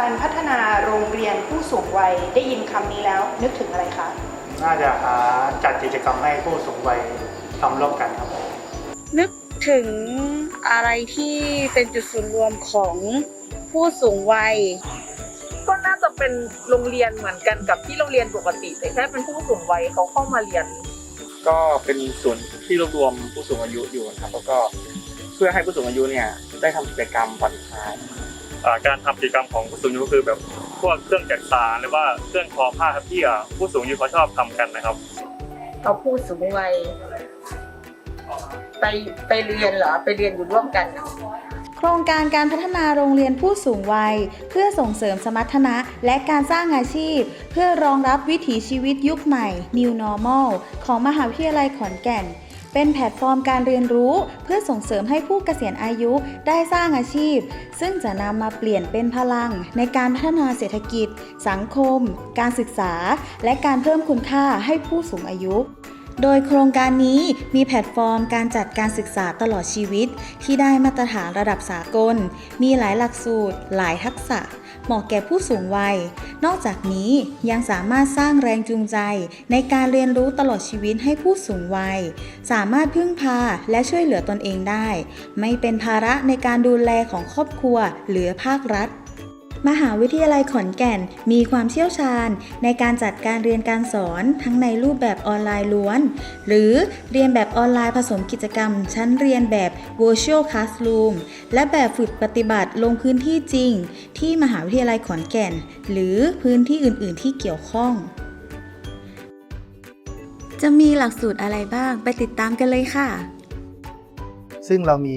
รงการพัฒนาโรงเรียนผู้สูงวัยได้ยินคำนี้แล้วนึกถึงอะไรคะ น่าจะหาจัดกิจกรรมให้ผู้สูงวัยทำร่วมกันครับนึกถึงอะไรที่เป็นจุดศูนย์รวมของผู้สูงวัย ก็น่าจะเป็นโรงเรียนเหมือนกันกับที่โรงเรียนปกติแต่แค่เป็นผู้สูงวัยเขาเข้ามาเรียน ก็เป็นส่วนที่รวบรวมผู้สูงอายุอยู่นะครับแล้วก็เพื่อให้ผู้สูงอายุเนี่ยได้ทำกิจกรรมผ่อนคลายอ่า การทำกิจกรรมของผู้สูงอายุก็คือแบบพวกเครื่องจักสานหรือว่าเครื่องทอผ้าครับที่อ่าผู้สูงอายุเขาชอบทำกันนะครับเอาผู้สูงวัยไปไปเรียนเหรอไปเรียนอยู่ร่วมกันโครงการการพัฒนาโรงเรียนผู้สูงวัย เพื่อส่งเสริมสมรรถนะ และการสร้างอาชีพ เพื่อรองรับวิถีชีวิตยุคใหม่ New Normal ของมหาวิทยาลัยขอนแก่น เป็นแพลตฟอร์มการเรียนรู้เพื่อส่งเสริมให้ผู้เกษียณอายุได้สร้างอาชีพ ซึ่งจะนำมาเปลี่ยนเป็นพลัง ในการพัฒนาเศรษฐกิจ สังคม การศึกษา และการเพิ่มคุณค่าให้ผู้สูงอายุ โดยโครงการนี้มีแพลตฟอร์มการจัดการศึกษาตลอดชีวิต ที่ได้มาตรฐานระดับสากล มีหลายหลักสูตร หลายทักษะ เหมาะแก่ผู้สูงวัย นอกจากนี้ยังสามารถสร้างแรงจูงใจ ในการเรียนรู้ตลอดชีวิตให้ผู้สูงวัย สามารถพึ่งพาและช่วยเหลือตนเองได้ ไม่เป็นภาระในการดูแลของครอบครัวหรือภาครัฐ มหาวิทยาลัยขอนแก่นมีความเชี่ยวชาญในการจัดการเรียนการสอนทั้งในรูปแบบออนไลน์ล้วน หรือเรียนแบบออนไลน์ผสมกิจกรรม ชั้นเรียนแบบ Virtual Classroom และแบบฝึกปฏิบัติลงพื้นที่จริง ที่มหาวิทยาลัยขอนแก่น หรือพื้นที่อื่น ๆ ที่เกี่ยวข้อง จะมีหลักสูตรอะไรบ้างไปติดตามกันเลยค่ะ ซึ่งเรามี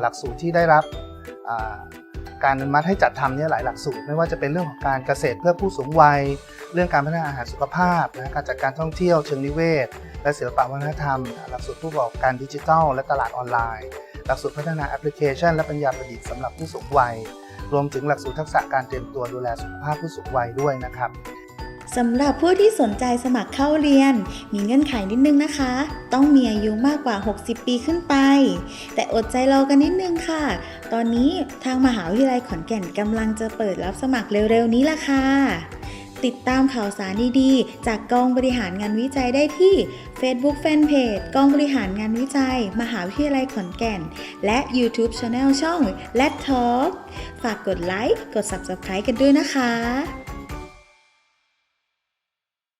หลักสูตรที่ได้รับ การอนุมัติให้จัดทำเนี่ยหลายหลักสูตร ไม่ว่าจะเป็นเรื่องของการเกษตรเพื่อผู้สูงวัย เรื่องการพัฒนาอาหารสุขภาพนะการจัดการท่องเที่ยวเชิงนิเวศ และศิลปะวัฒนธรรม หลักสูตรผู้ประกอบการดิจิทัล และตลาดออนไลน์ หลักสูตรพัฒนาแอปพลิเคชัน และปัญญาประดิษฐ์สำหรับผู้สูงวัย รวมถึงหลักสูตรทักษะการเตรียมตัวดูแลสุขภาพผู้สูงวัยด้วยนะครับ สำหรับผู้ที่สนใจสมัครเข้าเรียน มีเงื่อนไขนิดนึงนะคะ ต้องมีอายุมากกว่า 60 ปีขึ้นไป แต่อดใจรอกันนิดนึงค่ะ ตอนนี้ทางมหาวิทยาลัยขอนแก่นกำลังจะเปิดรับสมัครเร็วๆนี้ละค่ะ ติดตามข่าวสารดีๆ จากกองบริหารงานวิจัยได้ที่ Facebook Fanpage กองบริหารงานวิจัย มหาวิทยาลัยขอนแก่น และ YouTube Channel ช่อง Let Talk ฝากกดไลค์ กด Subscribe กันด้วยนะคะ